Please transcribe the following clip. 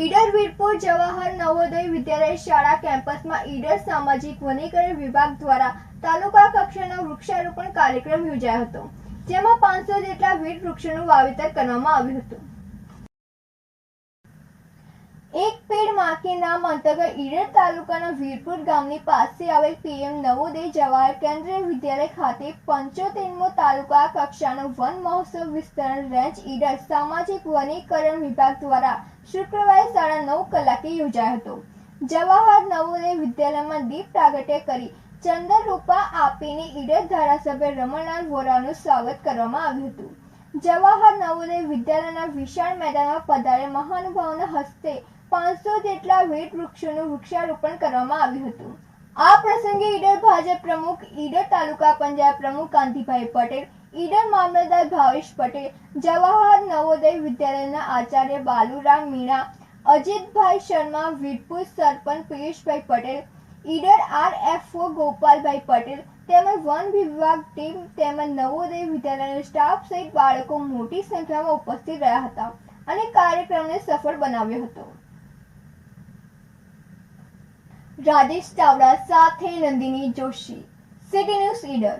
ઈડર વીરપુર જવાહર નવોદય વિદ્યાલય શાળા કેમ્પસમાં ઈડર સામાજિક વનીકરણ વિભાગ દ્વારા તાલુકા કક્ષાનો વૃક્ષારોપણ કાર્યક્રમ યોજાયો હતો, જેમાં પાંચસો જેટલા વીર વૃક્ષોનું વાવેતર કરવામાં આવ્યું હતું. એક પેડ માકી નામ અંતર્ગત ઈડર તાલુકાના વીરપુર ગામની પાસે આવેલ પીએમ નવોદય જવાહર કેન્દ્રીય વિદ્યાલય ખાતે પંચોતેરમો તાલુકા કક્ષાનો વન મહોત્સવ વિસ્તરણ રેન્જ ઈડર સામાજિક વનીકરણ વિભાગ દ્વારા શુક્રવારે સાડા નવ કલાકે યોજાયો હતો. જવાહર નવોદય વિદ્યાલયમાં દીપ પ્રાગટ્ય કરી ચંદન રૂપા આપીને ઈડર ધારાસભ્ય રમણલાલ વોરાનું સ્વાગત કરવામાં આવ્યું હતું. જવાહર નવોદય વિદ્યાલયના વિશાળ મેદાનમાં પધારે મહાનુભાવના હસ્તે પાંચસો જેટલા વેટ વૃક્ષોનું વૃક્ષારોપણ કરવામાં આવ્યું હતું. આ પ્રસંગે ઈડર ભાજપ પ્રમુખ, ઈડર તાલુકા પંચાયત પ્રમુખ કાંતિભાઈ પટેલ ઈડર મામલતદાર ભાવેશ પટેલ જવાહર નવોદય વિદ્યાલયના આચાર્ય બાલુરામ મીણા, અજીતભાઈ શર્મા, વીરપુર સરપંચ પિયુષભાઈ પટેલ, ઈડર આરએફઓ ગોપાલભાઈ પટેલ તેમજ વન વિભાગ ટીમ તેમજ નવોદય વિદ્યાલયના સ્ટાફ સહિત બાળકો મોટી સંખ્યામાં ઉપસ્થિત રહ્યા હતા અને કાર્યક્રમને સફળ બનાવ્યો હતો. રાજેશ ચાવડા સાથે નંદિની જોશી, સિટી ન્યૂઝ ઈડર.